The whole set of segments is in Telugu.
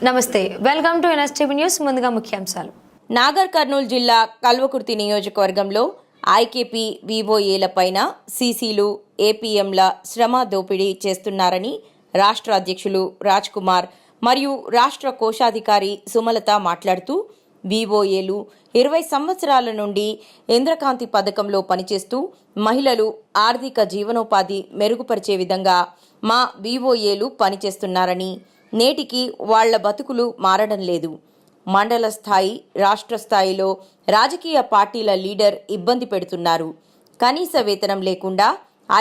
నమస్తే వెల్కమ్ టు ఎన్ఎస్టీవీ న్యూస్ ముందుగా ముఖ్యాంశాలు. నాగర్ కర్నూలు జిల్లా కల్వకుర్తి నియోజకవర్గంలో ఐకేపీ వివోఏలపైన సీసీలు ఏపీఎంల శ్రమ దోపిడీ చేస్తున్నారని రాష్ట్ర అధ్యక్షులు రాజ్ కుమార్ మరియు రాష్ట్ర కోశాధికారి సుమలత మాట్లాడుతూ వివోఏలు ఇరవై సంవత్సరాల నుండి ఇంద్రకాంతి పథకంలో పనిచేస్తూ మహిళలు ఆర్థిక జీవనోపాధి మెరుగుపరిచే విధంగా మా వివోఏలు పనిచేస్తున్నారని నేటికి వాళ్ళ బతుకులు మారడం లేదు. మండల స్థాయి రాష్ట్ర స్థాయిలో రాజకీయ పార్టీల లీడర్ ఇబ్బంది పెడుతున్నారు. కనీస వేతనం లేకుండా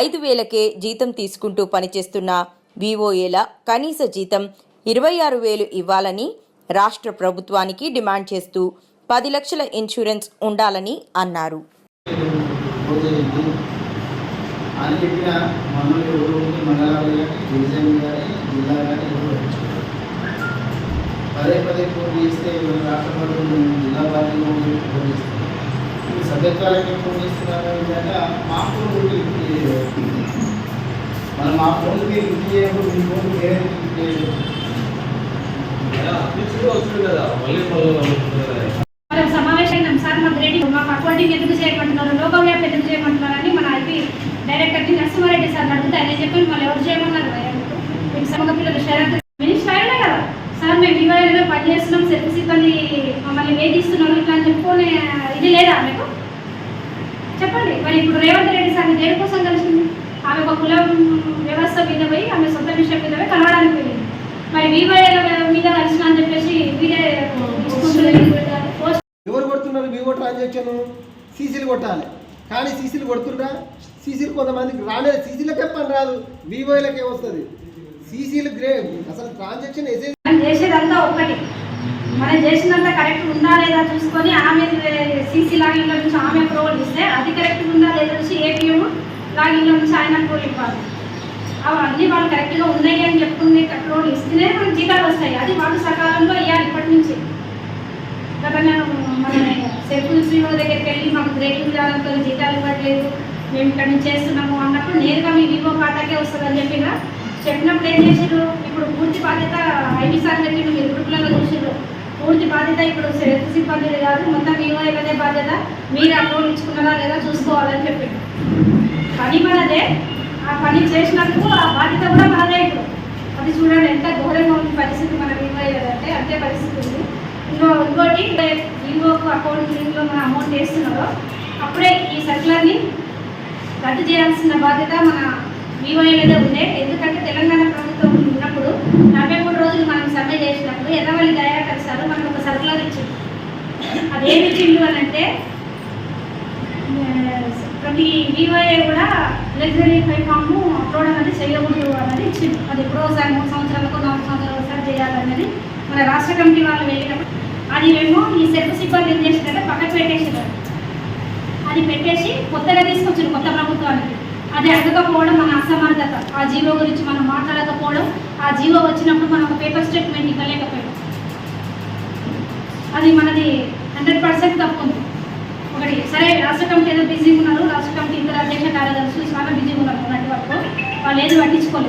ఐదు వేలకే జీతం తీసుకుంటూ పనిచేస్తున్న వివోఏల కనీస జీతం ఇరవై ఆరు వేలు ఇవ్వాలని రాష్ట్ర ప్రభుత్వానికి డిమాండ్ చేస్తూ పది లక్షల ఇన్సూరెన్స్ ఉండాలని అన్నారు. అని చెప్పిన మమ్మల్ని ఎవరు ఉంటే మండలాలు కానీ డివిజన్ కానీ జిల్లా కానీ ఎవరు వచ్చారు పదే పదే ఫోన్ చేస్తే రాష్ట్ర ప్రభుత్వం జిల్లా పార్టీలో ఫోన్ చేస్తారు సభ్యత్వాలకి ఫోన్ చేస్తున్నారు ఏంటంటే మా ఫోన్ లిఫ్ట్ చేయలేదు. మనం మా ఫోన్కి లిఫ్ట్ చేయనప్పుడు మీ ఫోన్ వేరే లిఫ్ట్ చేయలేదు. వస్తుంది కదా మళ్ళీ మళ్ళీ నమ్ముతుంది కదా మనం సమావేశం అయినాం సార్ మాకు రెడీ మాకు అకౌంటింగ్ ఎందుకు చేయమంటున్నారు లోకం వ్యాప్ ఎందుకు చేయమంటున్నారు అని మన ఐపీ డైరెక్టర్ నరసింహారెడ్డి సార్ అడిగితే చెప్పి మళ్ళీ ఎవరు చేయమన్నారు మీకు సమగ పిల్లలు షరతు మినిస్టర్ అయినా కదా. సార్ మేము వివాహంలో పనిచేస్తున్నాం సెల్ఫ్ సిబ్బంది మమ్మల్ని వేధిస్తున్నాం ఇట్లా అని చెప్పుకొని ఇది లేదా మీకు? చెప్పండి. మరి ఇప్పుడు రేవంత్ రెడ్డి సార్ దేనికోసం కలిసింది? ఆమె ఒక కులం వ్యవస్థ మీద పోయి ఆమె సొంత విషయం మీద పోయి కలవడానికి పోయింది. మరి వివాహాల మీద కలిసిన అని చెప్పేసి వీరే ఎవరు కొడుతున్నారు? మీ వివో ట్రాన్సాక్షన్ సీసీలు కొట్టాలి. కానీ సీసీలు కొడుతుండ్రా? సీసీలు కొంతమందికి రాలేదు. సీసీలకే పని రాదు. వివోలకే వస్తుంది. సీసీలు గ్రేట్ అసలు ట్రాన్సాక్షన్ మనం చేసేదంతా ఒక్కటి. మనం చేసినంత కరెక్ట్ ఉందా లేదా చూసుకొని ఆమె సీసీ లాగిన్ల నుంచి ఆమె అప్రూవల్ ఇస్తే అది కరెక్ట్ ఉందా లేదా చూసి ఏపీఎం లాగిన్ల నుంచి ఆయన అప్రూవల్ ఇవ్వాలి. అవన్నీ వాళ్ళు కరెక్ట్గా ఉన్నాయి అని చెప్పుకునే అప్రూవల్ ఇస్తేనే మనకి జీతాలు వస్తాయి. అది వాళ్ళు సకాలంలో ఇవ్వాలి ఇప్పటి నుంచి. గత నేను మన సెల్ఫుల్ శ్రీవారి దగ్గరికి వెళ్ళి మాకు గ్రేటింగ్ జాలంతో జీతాలు ఇవ్వట్లేదు. మేము ఇక్కడ నుంచి చేస్తున్నాము అన్నప్పుడు నేరుగా మీ వివో ఖాతాకే వస్తుందని చెప్పిన. చెప్పినప్పుడు ఏం చేసారు ఇప్పుడు పూర్తి బాధ్యత ఐటీ సార్ చెప్పిండు మీరు గ్రూప్లలో చూసారు పూర్తి బాధ్యత ఇప్పుడు సెల్ఫ్ సిబ్బంది కాదు మొత్తం వివో ఇవ్వదే బాధ్యత మీరు అకౌంట్ ఇచ్చుకున్నారా లేదా చూసుకోవాలని చెప్పిండు పని మనదే. ఆ పని చేసినందుకు ఆ బాధ్యత కూడా మనదే ఇప్పుడు. అది చూడండి ఎంత ఘోరంగా ఉంది పరిస్థితి మన వివో అంటే అంతే పరిస్థితి ఉంది. ఇంకో ఇంకోటి వివోకు అకౌంట్ లింక్లో మన అమౌంట్ వేస్తున్నారో అప్పుడే ఈ సర్కులర్ని రద్దు చేయాల్సిన బాధ్యత మన వివోఏలదే ఉండే. ఎందుకంటే తెలంగాణ ప్రభుత్వం ఉన్నప్పుడు నలభై మూడు రోజులు మనం సమ్మె చేసినప్పుడు ఎర్రవల్లి దయా కలిసారు మనకు ఒక సర్కులర్ ఇచ్చింది అదేమి ఇచ్చిండు అని అంటే ప్రతి వివోఏ కూడా లగ్జరీ ఫైవ్ ఫామ్ అప్లోడ్ అనేది చేయకూడదు అనేది ఇచ్చింది అది ఎప్పుడో ఒకసారి మూడు సంవత్సరాలకు నాలుగు సంవత్సరాలు ఒకసారి చేయాలనేది మన రాష్ట్ర కమిటీ వాళ్ళు వెళ్ళినప్పుడు. అది మేము ఈ సెల్ఫ్ సిబ్బంది ఏం చేసిందంటే పక్కకు పెట్టేసేదాన్ని అది పెట్టేసి కొత్తగా తీసుకొచ్చారు కొత్త ప్రభుత్వానికి. అది అడగకపోవడం మన అసమర్థత. ఆ జీవో గురించి మనం మాట్లాడకపోవడం ఆ జీవో వచ్చినప్పుడు మనం ఒక పేపర్ స్టేట్మెంట్ ఇవ్వలేకపోయాం. అది మనది హండ్రెడ్ పర్సెంట్ తప్పు. ఉంది ఒకటి సరే రాష్ట్ర కమిటీ ఏదో బిజీగా ఉన్నారు రాష్ట్ర కమిటీ ఇద్దరు అధ్యక్ష కార్యదర్శులు చాలా బిజీగా ఉన్నారు మొన్నటి వరకు వాళ్ళు ఏది పట్టించుకోలేదు.